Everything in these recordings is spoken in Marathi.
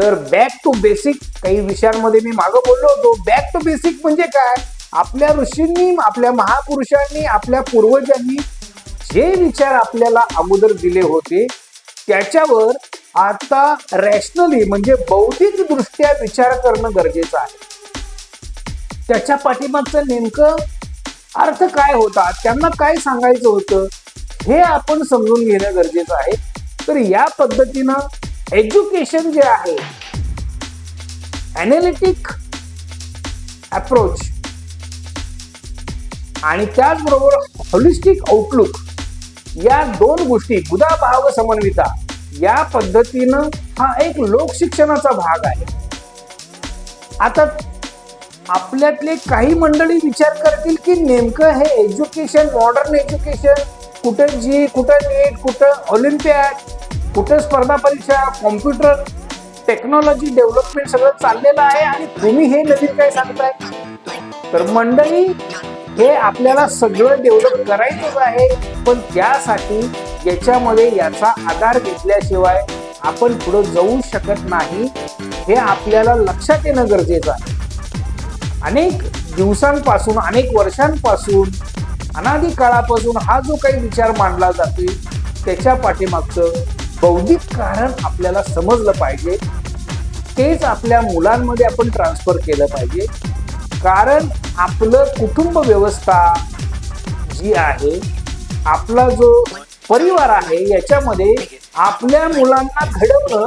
तर बॅक टू बेसिक काही विषयांमध्ये मी मागं बोललो होतो. बॅक टू बेसिक म्हणजे काय? आपल्या ऋषींनी आपल्या महापुरुषांनी आपल्या पूर्वजांनी जे विचार आपल्याला अगोदर दिले होते त्याच्यावर आता रॅशनली म्हणजे बौद्धिक दृष्ट्या विचार करणं गरजेचं आहे. त्याच्या पाठीमागचं नेमकं अर्थ काय होता? त्यांना काय सांगायचं होतं? हे आपण समजून घेणं गरजेचं आहे. तर या पद्धतीनं एज्युकेशन जे आहे अनालिटिक अप्रोच आणि त्याचबरोबर हॉलिस्टिक आउटलुक या दोन गोष्टी बुधा भाव समन्विता या पद्धतीनं हा एक लोकशिक्षणाचा भाग आहे. आता आपल्यातले काही मंडळी विचार करतील की नेमकं हे एज्युकेशन मॉडर्न एज्युकेशन कुठं जी कुठं नीट कुठं ऑलिम्पियाड कुठे स्पर्धा परीक्षा कॉम्प्युटर टेक्नॉलॉजी डेव्हलपमेंट सगळं चाललेलं आहे आणि तुम्ही हे नवीन काय सांगताय? तर मंडळी हे आपल्याला सगळं डेव्हलप करायचंच आहे पण त्यासाठी याच्यामध्ये याचा आधार घेतल्याशिवाय आपण पुढे जाऊ शकत नाही हे आपल्याला लक्षात येणं गरजेचं आहे. अनेक दिवसांपासून अनेक वर्षांपासून अनादी काळापासून हा जो काही विचार मांडला जातोय त्याच्या पाठीमागचं बौद्धिक कारण आपल्याला समजलं पाहिजे. तेच आपल्या मुलांमध्ये आपण ट्रान्सफर केलं पाहिजे. कारण आपलं कुटुंब व्यवस्था जी आहे आपला जो परिवार आहे याच्यामध्ये आपल्या मुलांना घडवणं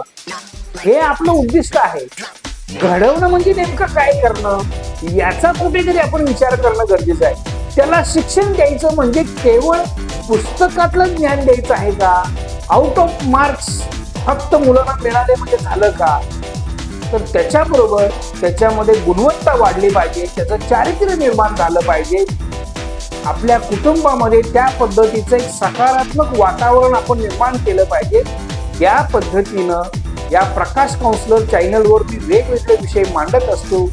हे आपलं उद्दिष्ट आहे. घडवणं म्हणजे नेमकं काय करणं? याचा कुठेतरी आपण विचार करणं गरजेचं आहे. त्याला शिक्षण द्यायचं म्हणजे केवळ पुस्तकातलं ज्ञान द्यायचं आहे का? आउट ऑफ मार्क्स फक्त मुलांना मिळाले म्हणजे झालं का? तर त्याच्याबरोबर त्याच्यामध्ये गुणवत्ता वाढली पाहिजे त्याचं चारित्र्य निर्माण झालं पाहिजे. आपल्या कुटुंबामध्ये त्या पद्धतीचं एक सकारात्मक वातावरण आपण निर्माण केलं पाहिजे. या पद्धतीनं या प्रकाश काउन्सिलर चॅनलवर मी वेगवेगळे विषय मांडत असतो.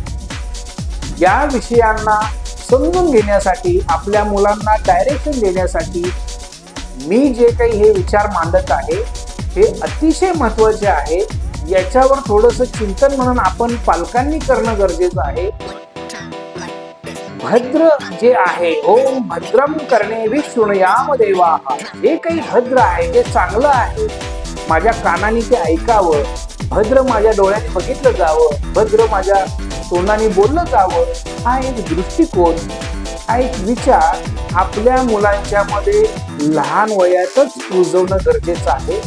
या विषयांना समजून घेण्यासाठी आपल्या मुलांना डायरेक्शन देण्यासाठी मी जे काही हे विचार मांडत आहे हे अतिशय महत्त्वाचे आहे. याच्यावर थोडंसं चिंतन म्हणून आपण पालकांनी करणं गरजेचं आहे. भद्र जे आहे ओम भद्रम करणे विष्णुयाम देवा. जे काही भद्र आहे ते चांगलं आहे. माझ्या कानाने ते ऐकावं. भद्र माझ्या डोळ्याने बघितलं जावं. भद्र माझ्या तोंडाने बोललं जावं. हा एक दृष्टिकोन हा एक विचार आपल्या मुलांच्या मध्ये लहान वयातच रुजवणं गरजेचं आहे.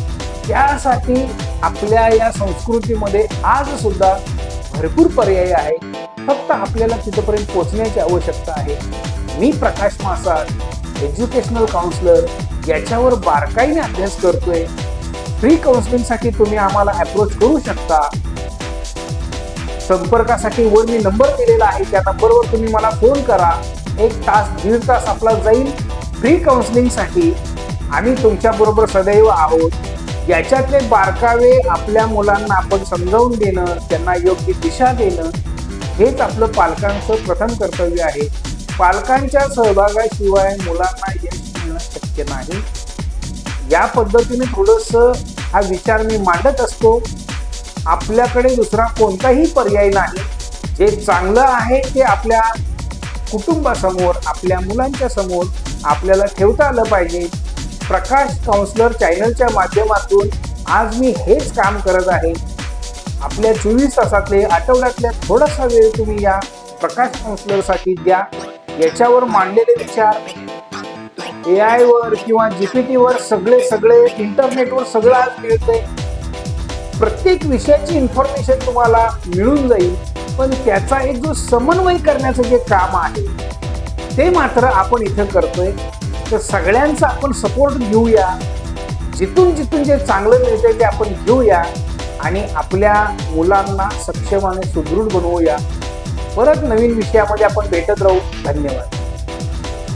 त्यासाठी आपल्या या संस्कृतीमध्ये आज सुद्धा भरपूर पर्याय आहे फक्त आपल्याला तिथपर्यंत पोहोचण्याची आवश्यकता आहे. मी प्रकाश मासाळ एज्युकेशनल काउन्सिलर याच्यावर बारकाईने अभ्यास करतोय. फ्री काउन्सिलिंगसाठी तुम्ही आम्हाला अप्रोच करू शकता. संपर्कासाठी वर मी नंबर दिलेला आहे. त्या नंबरवर तुम्ही मला फोन करा. एक तास दीड तास आपला जाईल. फ्री काउन्सिलिंगसाठी आम्ही तुमच्याबरोबर सदैव आहोत. याच्यातले बारकावे आपल्या मुलांना आपण समजावून देणं त्यांना योग्य दिशा देणं हेच आपलं पालकांचं प्रथम कर्तव्य आहे. पालकांच्या सहभागाशिवाय मुलांना यश मिळणं शक्य नाही. या पद्धतीने थोडंसं हा विचार मी मांडत असतो. आपल्याकडे दुसरा कोणताही पर्याय नाही. जे चांगलं आहे ते आपल्या कुटुंबासमोर आपल्या मुलांच्या समोर आपल्याला ठेवता आलं पाहिजे. प्रकाश काउन्सलर चॅनलच्या माध्यमातून आज मी हेच काम करत आहे. आपल्या चोवीस तासातले आठवड्यातल्या थोडासा वेळ तुम्ही या. प्रकाश काउन्सलरसाठी द्या. याच्यावर मांडलेले विचार. ए आयवर किंवा जीपीटी वर सगळे सगळे इंटरनेटवर सगळं आज मिळतंय. प्रत्येक विषयाची इन्फॉर्मेशन तुम्हाला मिळून जाईल. पण त्याचा एक जो समन्वय करण्याचं जे काम आहे ते मात्र आपण इथं करतोय. तर सगळ्यांचा आपण सपोर्ट घेऊया. जिथून जिथून जे चांगलं मिळतंय ते आपण घेऊया आणि आपल्या मुलांना सक्षम आणि सुदृढ बनवूया. परत नवीन विषयामध्ये आपण भेटत राहू. धन्यवाद.